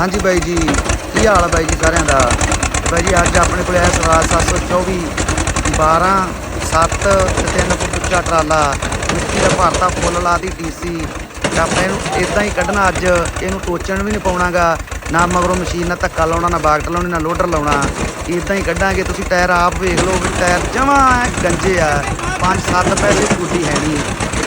ਹਾਂਜੀ ਬਾਈ ਜੀ, ਕੀ ਹਾਲ ਆ ਬਾਈ ਜੀ ਸਾਰਿਆਂ ਦਾ? ਬਾਈ ਜੀ, ਅੱਜ ਆਪਣੇ ਕੋਲ ਹੈ ਸਵਾਲ 724 12 7 ਤੇ 3 ਫੁੱਟ ਉੱਚਾ ਟਰਾਲਾ। ਮਿੱਟੀ ਦਾ ਭਰਤਾ ਫੁੱਲ ਲਾਦੀ ਟੀਸੀ ਤੇ ਆਪਾਂ ਇਹਨੂੰ ਇਦਾਂ ਹੀ ਕੱਢਣਾ ਅੱਜ, ਇਹਨੂੰ ਟੋਚਣ ਵੀ ਨਹੀਂ ਪਾਉਣਾਗਾ। ਨਾ ਮਗਰੋਂ ਮਸ਼ੀਨ ਨਾਲ ਧੱਕਾ ਲਾਉਣਾ, ਨਾ ਬਾਗਟ ਲਾਉਣੀ, ਨਾ ਲੋਡਰ ਲਾਉਣਾ। ਇਦਾਂ ਹੀ ਕੱਢਾਂਗੇ, ਤੁਸੀਂ ਟਾਇਰ ਆਪ ਵੇਖ ਲਓ ਵੀ ਟਾਇਰ ਜਮਾਂ ਗੰਜੇ ਆ। 5-7 ਪੈਸੇ ਕੁੱਡੀ ਹੈ ਨਹੀਂ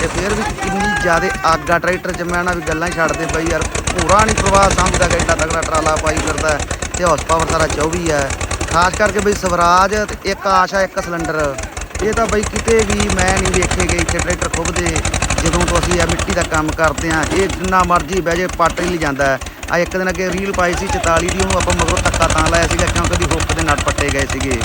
ਤੇ ਫਿਰ ਵੀ ਕਿੰਨੀ ਜ਼ਿਆਦਾ ਅੱਗ ਆ, ਟਰੈਕਟਰ ਚ ਮੈਂ ਨਾ ਵੀ ਗੱਲਾਂ ਹੀ ਛੱਡ ਦੇ ਬਈ ਯਾਰ। ਪੂਰਾ ਨਹੀਂ ਪ੍ਰਵਾਹ ਸਮਝਦਾ ਕਿ ਏਡਾ ਤਗੜਾ ਟਰਾਲਾ ਪਾਈ ਫਿਰਦਾ ਹੈ। ਤੇ ਹਾਰਸ ਪਾਵਰ ਸਾਰਾ 24 ਹੈ। ਖਾਸ ਕਰਕੇ ਬਈ ਸਵਰਾਜ ਤੇ ਇੱਕ ਆਸ਼ਾ, ਇੱਕ ਸਿਲੰਡਰ। ਇਹ ਤਾਂ ਬਈ ਕਿਤੇ ਵੀ ਮੈਂ ਨਹੀਂ ਵੇਖੇ ਗਏ ਇੱਥੇ ਟਰੈਕਟਰ ਖੁੱਬਦੇ। ਜਦੋਂ ਤੋਂ ਅਸੀਂ ਆ ਮਿੱਟੀ ਦਾ ਕੰਮ ਕਰਦੇ ਆ ਇਹ ਜਿੰਨਾ ਮਰਜ਼ੀ ਬਹਿ ਜੇ ਪੱਟ ਹੀ ਜਾਂਦਾ। ਆ ਇੱਕ ਦਿਨ ਅੱਗੇ ਰੀਲ ਪਾਈ ਸੀ 44 ਦੀ, ਉਹਨੂੰ ਆਪਾਂ ਮਗਰੋਂ ਧੱਕਾ ਤਾਂ ਲਾਇਆ ਸੀਗਾ, ਕਿਉਂਕਿ ਦੀ ਹੁੱਕ ਦੇ ਨਟ ਪੱਟੇ ਗਏ ਸੀਗੇ।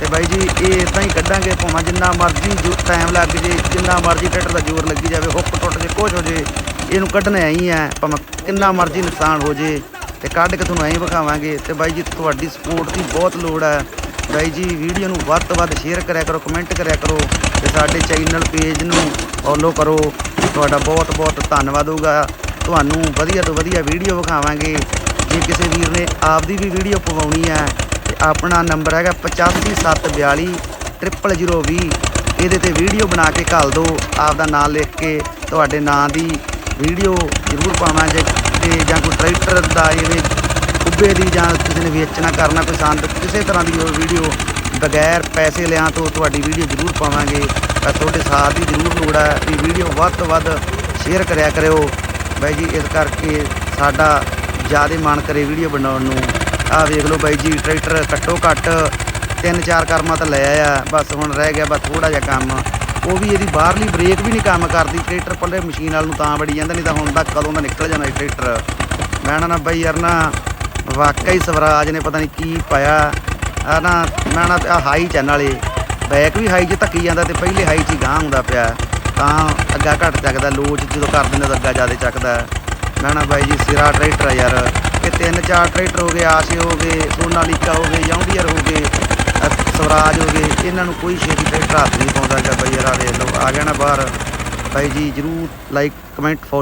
ਤੇ ਬਾਈ ਜੀ, ਇਹ ਇਦਾਂ ਹੀ ਕੱਢਾਂਗੇ ਭਾਵੇਂ ਜਿੰਨਾ ਮਰਜ਼ੀ ਜੋ ਟਾਈਮ ਲੱਗ ਜੇ, ਜਿੰਨਾ ਮਰਜ਼ੀ ਟਰੈਕਟਰ ਦਾ ਜ਼ੋਰ ਲੱਗੀ ਜਾਵੇ, ਹੁੱਕ ਟੁੱਟ ਜੇ ਕੁਝ ਹੋ ਜੇ, ਇਹਨੂੰ ਕੱਢਣਾ ਹੀ ਹੈ ਭਾਵੇਂ ਕਿੰਨਾ ਮਰਜ਼ੀ ਨੁਕਸਾਨ ਹੋ ਜੇ, ਤੇ ਕੱਢ ਕੇ ਤੁਹਾਨੂੰ ਐਂ ਵਿਖਾਵਾਂਗੇ। ਤੇ ਬਾਈ ਜੀ, ਤੁਹਾਡੀ ਸਪੋਰਟ ਦੀ ਬਹੁਤ ਲੋੜ ਹੈ ਬਾਈ ਜੀ ਵੀਡੀਓ ਨੂੰ ਵੱਧ ਤੋਂ ਵੱਧ ਸ਼ੇਅਰ ਕਰਿਆ ਕਰੋ ਕਮੈਂਟ ਕਰਿਆ ਕਰੋ, ਤੇ ਸਾਡੇ ਚੈਨਲ ਪੇਜ ਨੂੰ ਫੋਲੋ ਕਰੋ। ਤੁਹਾਡਾ ਬਹੁਤ ਬਹੁਤ ਧੰਨਵਾਦ ਹੋਊਗਾ। ਤੁਹਾਨੂੰ ਵਧੀਆ ਤੋਂ ਵਧੀਆ ਵੀਡੀਓ ਵਿਖਾਵਾਂਗੇ। ਜੇ ਕਿਸੇ ਵੀਰ ਨੇ ਆਪਦੀ ਵੀ ਵੀਡੀਓ ਪਵਾਉਣੀ ਹੈ ਆਪਣਾ ਨੰਬਰ ਹੈਗਾ 8572 0020 ਇਹਦੇ ਤੇ ਵੀਡੀਓ ਬਣਾ ਕੇ ਘੱਲ ਦਿਓ। ਆਪਦਾ ਨਾਮ ਲਿਖ ਕੇ ਤੁਹਾਡੇ ਨਾਂ ਦੀ ਵੀਡੀਓ ਜ਼ਰੂਰ ਪਾਵਾਂਗੇ ਤੇ ਜਾਂ ਕੋਈ ਟਰੈਕਟਰ ਦਾ ਇਹਦੇ ਕੁੱਬੇ ਦੀ ਜਾਂ ਕਿਸੇ ਨੇ ਵੇਚਣਾ ਕਰਨਾ ਕੋਈ ਸੰਦ ਕਿਸੇ ਤਰ੍ਹਾਂ ਦੀ ਉਹ ਵੀਡੀਓ ਬਗੈਰ ਪੈਸੇ ਲਿਆਂ ਤੋਂ ਤੁਹਾਡੀ ਵੀਡੀਓ ਜ਼ਰੂਰ ਪਾਵਾਂਗੇ। ਤਾਂ ਤੁਹਾਡੇ ਸਾਥ ਦੀ ਜ਼ਰੂਰ ਲੋੜ ਹੈ ਵੀ ਵੀਡੀਓ ਵੱਧ ਤੋਂ ਵੱਧ ਸ਼ੇਅਰ ਕਰਿਆ ਕਰਿਓ। ਬਾਈ ਜੀ, ਇਸ ਕਰਕੇ ਸਾਡਾ ਜ਼ਿਆਦਾ ਮਨ ਕਰੇ ਵੀਡੀਓ ਬਣਾਉਣ ਨੂੰ। ਆਹ ਵੇਖ ਲਓ ਬਾਈ ਜੀ, ਟਰੈਕਟਰ ਘੱਟੋ ਘੱਟ ਤਿੰਨ ਚਾਰ ਕਰਮਾਂ ਤਾਂ ਲੈ ਆਇਆ। ਬਸ ਹੁਣ ਰਹਿ ਗਿਆ ਬਸ ਥੋੜਾ ਜਿਹਾ ਕੰਮ। ਉਹ ਵੀ ਇਹਦੀ ਬਾਹਰਲੀ ਬ੍ਰੇਕ ਵੀ ਨਹੀਂ ਕੰਮ ਕਰਦੀ। ਟਰੈਕਟਰ ਪੱਲੇ ਮਸ਼ੀਨ ਵਾਲ ਨੂੰ ਤਾਂ ਬੜੀ ਜਾਂਦਾ, ਨਹੀਂ ਤਾਂ ਹੁਣ ਤੱਕ ਕਦੋਂ ਦਾ ਨਿਕਲ ਜਾਣਾ ਟਰੈਕਟਰ। ਮੈਂ ਨਾ ਬਾਈ ਯਾਰ ਨਾ ਵਾਕਈ ਸਵਰਾਜ ਨੇ ਪਤਾ ਨਹੀਂ ਕੀ ਪਾਇਆ। ਆ ਨਾ ਮੈਂ ਨਾ ਆ ਹਾਈ ਚੈਨਲ ਵਾਲੇ। ਬੈਕ ਵੀ ਹਾਈ 'ਚ ਧੱਕੀ ਜਾਂਦਾ ਤੇ ਪਹਿਲੇ ਹਾਈ 'ਚ ਹੀ ਗਾਂ ਹੁੰਦਾ ਪਿਆ। ਤਾਂ ਅੱਗਾ ਘੱਟ ਚੱਕਦਾ, ਲੋਚ ਜਦੋਂ ਕਰ ਦਿੰਦੇ ਤਾਂ ਅੱਗਾ ਜ਼ਿਆਦਾ ਚੱਕਦਾ। ਮੈਂ ਨਾ ਬਾਈ ਜੀ, ਸਿਰਾ ਟਰੈਕਟਰ ਆ ਯਾਰ। ਇਹ ਤਿੰਨ ਚਾਰ ਟਰੈਕਟਰ ਹੋ ਗਏ ਆਸ਼ੇ ਹੋ ਗਏ, ਸੋਨਾਲੀਕਾ ਹੋ ਗਏ ਜੌਂਡੀਅਰ ਹੋ ਗਏ ਸਵਰਾਜ ਹੋ ਗਏ, ਇਹਨਾਂ ਨੂੰ ਕੋਈ ਛੇਤੀ ਟਰੈਕਟਰ ਹੱਥ ਨਹੀਂ ਪਾਉਂਦਾ ਗਾ ਬਾਈ ਯਾਰ ਆ ਵੇਖ ਲਓ, ਆ ਗਿਆ ਨਾ ਬਾਹਰ। ਬਾਈ ਜੀ ਜਰੂਰ ਲਾਈਕ ਕਮੈਂਟ ਫੋਲੋ